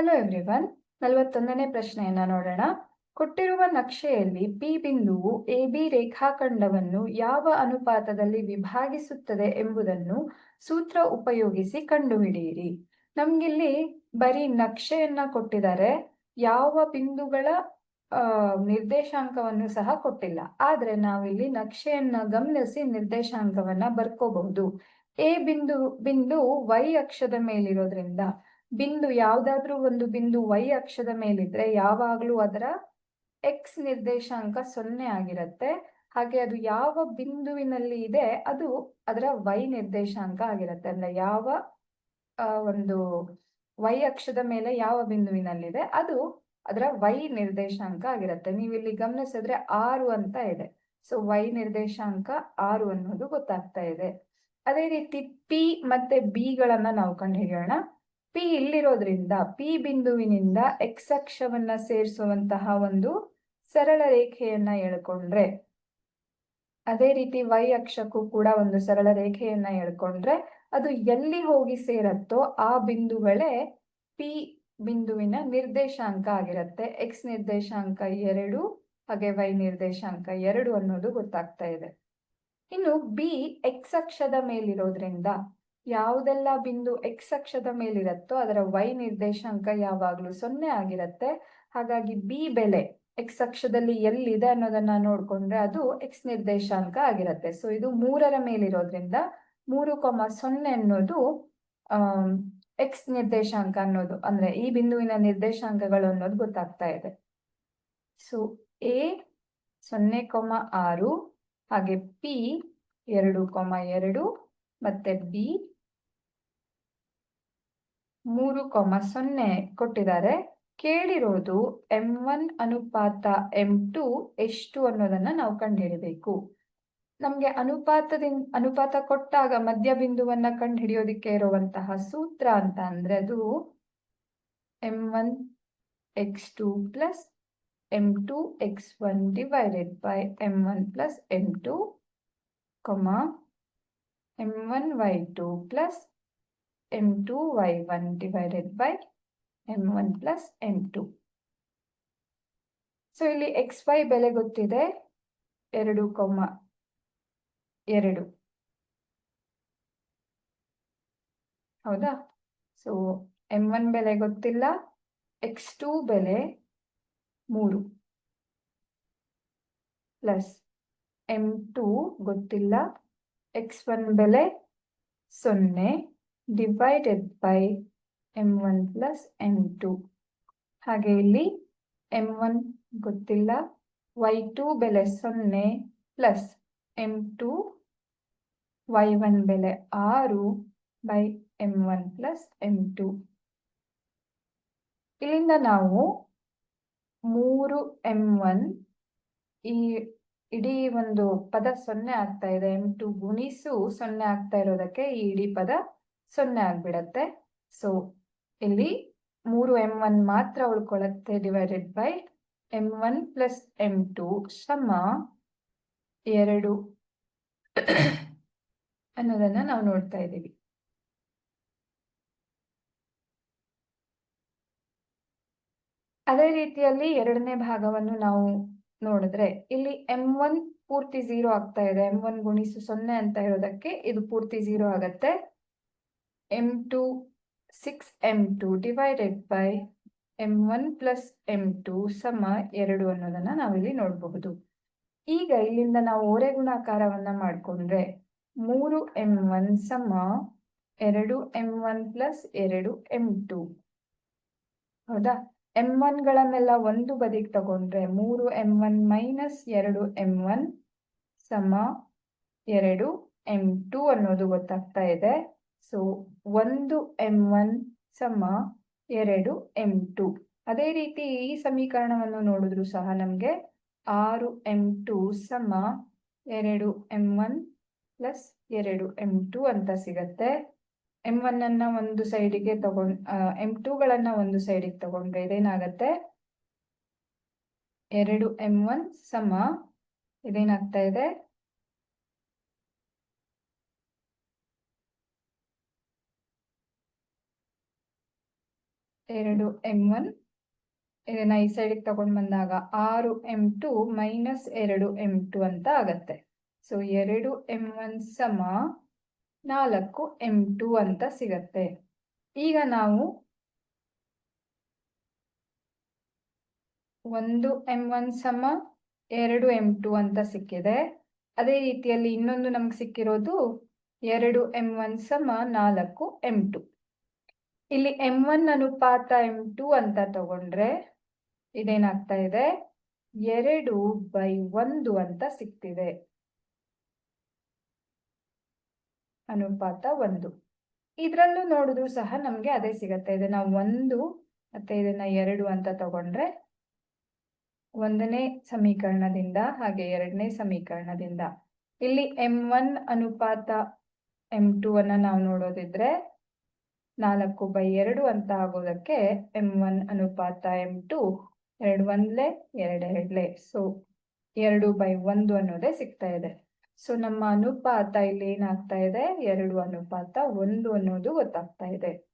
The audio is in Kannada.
ಹಲೋ ಎವ್ರಿವನ್ ನಲವತ್ತೊಂದನೇ ಪ್ರಶ್ನೆಯನ್ನ ನೋಡೋಣ. ಕೊಟ್ಟಿರುವ ನಕ್ಷೆಯಲ್ಲಿ ಪಿ ಬಿಂದುವು ಎ ಬಿ ರೇಖಾಖಂಡವನ್ನು ಯಾವ ಅನುಪಾತದಲ್ಲಿ ವಿಭಾಗಿಸುತ್ತದೆ ಎಂಬುದನ್ನು ಸೂತ್ರ ಉಪಯೋಗಿಸಿ ಕಂಡುಹಿಡಿಯಿರಿ. ನಮ್ಗಿಲ್ಲಿ ಬರೀ ನಕ್ಷೆಯನ್ನ ಕೊಟ್ಟಿದ್ದಾರೆ. ಯಾವ ಬಿಂದುಗಳ ನಿರ್ದೇಶಾಂಕವನ್ನು ಸಹ ಕೊಟ್ಟಿಲ್ಲ. ಆದ್ರೆ ನಾವಿಲ್ಲಿ ನಕ್ಷೆಯನ್ನ ಗಮನಿಸಿ ನಿರ್ದೇಶಾಂಕವನ್ನ ಬರ್ಕೋಬಹುದು. ಎ ಬಿಂದು ಬಿಂದು ವೈ ಅಕ್ಷದ ಮೇಲಿರೋದ್ರಿಂದ ಬಿಂದು ಯಾವ್ದಾದ್ರೂ ಒಂದು ಬಿಂದು ವೈ ಅಕ್ಷದ ಮೇಲಿದ್ರೆ ಯಾವಾಗ್ಲೂ ಅದರ ಎಕ್ಸ್ ನಿರ್ದೇಶಾಂಕ ಸೊನ್ನೆ ಆಗಿರುತ್ತೆ. ಹಾಗೆ ಅದು ಯಾವ ಬಿಂದುವಿನಲ್ಲಿ ಇದೆ, ಅದು ಅದರ ವೈ ನಿರ್ದೇಶಾಂಕ ಆಗಿರುತ್ತೆ. ಅಂದ್ರೆ ಯಾವ ಒಂದು ವೈ ಅಕ್ಷದ ಮೇಲೆ ಯಾವ ಬಿಂದುವಿನಲ್ಲಿದೆ, ಅದು ಅದರ ವೈ ನಿರ್ದೇಶಾಂಕ ಆಗಿರುತ್ತೆ. ನೀವು ಇಲ್ಲಿ ಗಮನಿಸಿದ್ರೆ ಆರು ಅಂತ ಇದೆ. ಸೊ ವೈ ನಿರ್ದೇಶಾಂಕ ಆರು ಅನ್ನೋದು ಗೊತ್ತಾಗ್ತಾ ಇದೆ. ಅದೇ ರೀತಿ ಪಿ ಮತ್ತೆ ಬಿ ಗಳನ್ನ ನಾವು ಕಂಡುಹಿಡಿಯೋಣ. ಪಿ ಇಲ್ಲಿರೋದ್ರಿಂದ ಪಿ ಬಿಂದುವಿನಿಂದ ಎಕ್ಸ್ ಅಕ್ಷವನ್ನ ಸೇರಿಸುವಂತಹ ಒಂದು ಸರಳ ರೇಖೆಯನ್ನ ಎಳ್ಕೊಂಡ್ರೆ, ಅದೇ ರೀತಿ ವೈ ಅಕ್ಷಕ್ಕೂ ಕೂಡ ಒಂದು ಸರಳ ರೇಖೆಯನ್ನ ಎಳ್ಕೊಂಡ್ರೆ, ಅದು ಎಲ್ಲಿ ಹೋಗಿ ಸೇರತ್ತೋ ಆ ಬಿಂದುಗಳೇ ಪಿ ಬಿಂದುವಿನ ನಿರ್ದೇಶಾಂಕ ಆಗಿರುತ್ತೆ. ಎಕ್ಸ್ ನಿರ್ದೇಶಾಂಕ ಎರಡು, ಹಾಗೆ ವೈ ನಿರ್ದೇಶಾಂಕ ಎರಡು ಅನ್ನೋದು ಗೊತ್ತಾಗ್ತಾ ಇದೆ. ಇನ್ನು ಬಿ ಎಕ್ಸ್ ಅಕ್ಷದ ಮೇಲಿರೋದ್ರಿಂದ ಯಾವುದೆಲ್ಲ ಬಿಂದು ಎಕ್ಸ್ ಅಕ್ಷದ ಮೇಲಿರತ್ತೋ ಅದರ ವೈ ನಿರ್ದೇಶಾಂಕ ಯಾವಾಗಲೂ ಸೊನ್ನೆ ಆಗಿರತ್ತೆ. ಹಾಗಾಗಿ ಬಿ ಬೆಲೆ ಎಕ್ಸ್ ಅಕ್ಷದಲ್ಲಿ ಎಲ್ಲಿದೆ ಅನ್ನೋದನ್ನ ನೋಡ್ಕೊಂಡ್ರೆ ಅದು ಎಕ್ಸ್ ನಿರ್ದೇಶಾಂಕ ಆಗಿರುತ್ತೆ. ಸೊ ಇದು ಮೂರರ ಮೇಲಿರೋದ್ರಿಂದ ಮೂರು ಕೊಮ ಸೊನ್ನೆ ಅನ್ನೋದು ಎಕ್ಸ್ ನಿರ್ದೇಶಾಂಕ ಅನ್ನೋದು, ಅಂದ್ರೆ ಈ ಬಿಂದುವಿನ ನಿರ್ದೇಶಾಂಕಗಳು ಅನ್ನೋದು ಗೊತ್ತಾಗ್ತಾ ಇದೆ. ಸೊ ಎ ಸೊನ್ನೆ ಕೊಮ ಆರು, ಹಾಗೆ ಪಿ ಎರಡು ಕೊಮ ಎರಡು ಮತ್ತೆ ಬಿ ಮೂರು ಕೊಮ ಸೊನ್ನೆ ಕೊಟ್ಟಿದ್ದಾರೆ. ಕೇಳಿರೋದು ಎಂ ಒನ್ ಅನುಪಾತ ಎಂ ಟು ಎಷ್ಟು ಅನ್ನೋದನ್ನ ನಾವು ಕಂಡುಹಿಡಿಬೇಕು. ನಮ್ಗೆ ಅನುಪಾತದಿಂದ ಅನುಪಾತ ಕೊಟ್ಟಾಗ ಮಧ್ಯ ಬಿಂದುವನ್ನ ಕಂಡುಹಿಡಿಯೋದಿಕ್ಕೆ ಇರುವಂತಹ ಸೂತ್ರ ಅಂತ ಅಂದ್ರೆ ಅದು M one X two plus M two X one divided by M one plus M two ಕೊಮ M one Y two plus M two Y one divided by M one plus M two so ಇಲ್ಲಿ ಎಕ್ಸ್ ವೈ ಬೆಲೆ ಗೊತ್ತಿದೆ. ಎರಡು ಕೊಮ ಎರಡು. ಹೌದಾ? ಸೊ ಎಂ ಒನ್ ಬೆಲೆ ಗೊತ್ತಿಲ್ಲ. ಎಕ್ಸ್ ಟೂ ಬೆಲೆ ಮೂರು. ಪ್ಲಸ್ ಎಂ ಟೂ ಗೊತ್ತಿಲ್ಲ. ಎಕ್ಸ್ ಒನ್ ಬೆಲೆ ಸೊನ್ನೆ divided by M one plus M two ಹಾಗೆ ಇಲ್ಲಿ ಎಂ ಒನ್ ಗೊತ್ತಿಲ್ಲ ವೈ ಟೂ ಬೆಲೆ ಸೊನ್ನೆ plus M two Y one ಬೆಲೆ ಆರು by M one plus M two ಇಲ್ಲಿಂದ ನಾವು ಮೂರು ಎಂ ಒನ್ ಈ ಇಡೀ ಒಂದು ಪದ ಸೊನ್ನೆ ಆಗ್ತಾ ಇದೆ. ಎಂ ಟು ಗುಣಿಸು ಸೊನ್ನೆ ಆಗ್ತಾ ಇರೋದಕ್ಕೆ ಈ ಇಡೀ ಪದ ಸೊನ್ನೆ ಆಗ್ಬಿಡತ್ತೆ. ಸೊ ಇಲ್ಲಿ ಮೂರು ಎಂ ಒನ್ ಮಾತ್ರ ಉಳ್ಕೊಳ್ಳುತ್ತೆ divided by M one plus M two ಸಮ ಎರಡು ಅನ್ನೋದನ್ನ ನಾವು ನೋಡ್ತಾ ಇದ್ದೀವಿ. ಅದೇ ರೀತಿಯಲ್ಲಿ ಎರಡನೇ ಭಾಗವನ್ನು ನಾವು ನೋಡಿದ್ರೆ ಇಲ್ಲಿ ಎಂ ಒನ್ ಪೂರ್ತಿ ಝೀರೋ ಆಗ್ತಾ ಇದೆ. ಎಂ ಒನ್ ಗುಣಿಸು ಸೊನ್ನೆ ಅಂತ ಇರೋದಕ್ಕೆ ಇದು ಪೂರ್ತಿ ಝೀರೋ ಆಗತ್ತೆ. M two six M two divided by M one plus M two ಸಮ ಎರಡು ಅನ್ನೋದನ್ನ ನಾವಿಲ್ಲಿ ನೋಡಬಹುದು. ಈಗ ಇಲ್ಲಿಂದ ನಾವು ಓರೆ ಗುಣಾಕಾರವನ್ನ ಮಾಡಿಕೊಂಡ್ರೆ ಮೂರು ಎಂ ಒನ್ ಸಮ ಎರಡು ಎಂ ಒನ್ ಪ್ಲಸ್ ಎರಡು ಎಂ ಟು ಹೌದಾ? ಎಂ ಒನ್ ಗಳನ್ನೆಲ್ಲ ಒಂದು ಬದಿಗೆ ತಗೊಂಡ್ರೆ ಮೂರು ಎಂ ಒನ್ ಮೈನಸ್ ಎರಡು ಎಂ ಒನ್ ಸಮ ಎರಡು ಎಂ ಟು ಅನ್ನೋದು ಗೊತ್ತಾಗ್ತಾ ಇದೆ. ಸೊ ಒಂದು ಎಂ ಒನ್ ಸಮ ಎರಡು ಎಂ ಟು ಅದೇ ರೀತಿ ಈ ಸಮೀಕರಣವನ್ನು ನೋಡಿದ್ರು ಸಹ ನಮ್ಗೆ ಆರು ಎಂ ಟು ಸಮ ಎರಡು ಎಂ ಒನ್ ಪ್ಲಸ್ ಎರಡು ಎಂ ಟು ಅಂತ ಸಿಗತ್ತೆ. ಎಂ ಒನ್ ಅನ್ನ ಒಂದು ಸೈಡಿಗೆ ತಗೊಂಡ್ ಎಂ ಟೂ ಗಳನ್ನ ಒಂದು ಸೈಡಿಗೆ ತಗೊಂಡ್ರೆ ಇದೇನಾಗತ್ತೆ? ಎರಡು ಎಂ ಒನ್ ಸಮ ಇದೇನಾಗ್ತಾ ಇದೆ? ಎರಡು ಎಂ ಒನ್ ಇದನ್ನ ಈ ಸೈಡಿಗೆ ತಗೊಂಡ್ ಬಂದಾಗ ಆರು ಎಂ ಟು ಮೈನಸ್ ಎರಡು ಎಂ ಟು ಅಂತ ಆಗತ್ತೆ. ಸೊ ಎರಡು ಎಂ ಒನ್ ಸಮ ನಾಲ್ಕು ಎಂ ಟು ಅಂತ ಸಿಗತ್ತೆ. ಈಗ ನಾವು ಒಂದು ಎಂ ಒನ್ ಸಮ ಎರಡು ಎಂ ಟು ಅಂತ ಸಿಕ್ಕಿದೆ. ಅದೇ ರೀತಿಯಲ್ಲಿ ಇನ್ನೊಂದು ನಮ್ಗೆ ಸಿಕ್ಕಿರೋದು ಎರಡು ಎಂ ಒನ್ ಸಮ ನಾಲ್ಕು ಎಂ ಟು ಇಲ್ಲಿ ಎಂ ಒನ್ ಅನುಪಾತ ಎಂ ಟು ಅಂತ ತಗೊಂಡ್ರೆ ಇದೇನಾಗ್ತಾ ಇದೆ? ಎರಡು ಬೈ ಒಂದು ಅಂತ ಸಿಗ್ತಿದೆ. ಅನುಪಾತ ಒಂದು. ಇದ್ರಲ್ಲೂ ನೋಡಿದ್ರು ಸಹ ನಮ್ಗೆ ಅದೇ ಸಿಗತ್ತೆ. ಇದನ್ನ ಒಂದು ಮತ್ತೆ ಇದನ್ನ ಎರಡು ಅಂತ ತಗೊಂಡ್ರೆ ಒಂದನೇ ಸಮೀಕರಣದಿಂದ ಹಾಗೆ ಎರಡನೇ ಸಮೀಕರಣದಿಂದ. ಇಲ್ಲಿ ಎಂ ಒನ್ ಅನುಪಾತ ಎಂ ಟು ಅನ್ನ ನಾವು ನೋಡೋದಿದ್ರೆ ನಾಲ್ಕು ಬೈ ಎರಡು ಅಂತ ಆಗೋದಕ್ಕೆ ಎಂ ಒನ್ ಅನುಪಾತ ಎಂ ಟು ಎರಡು ಒಂದ್ಲೆ ಎರಡೆರಡ್ಲೆ ಸೊ ಎರಡು ಬೈ ಒಂದು ಅನ್ನೋದೇ ಸಿಗ್ತಾ ಇದೆ. ಸೊ ನಮ್ಮ ಅನುಪಾತ ಇಲ್ಲಿ ಏನಾಗ್ತಾ ಇದೆ? ಎರಡು ಅನುಪಾತ ಒಂದು ಅನ್ನೋದು ಗೊತ್ತಾಗ್ತಾ ಇದೆ.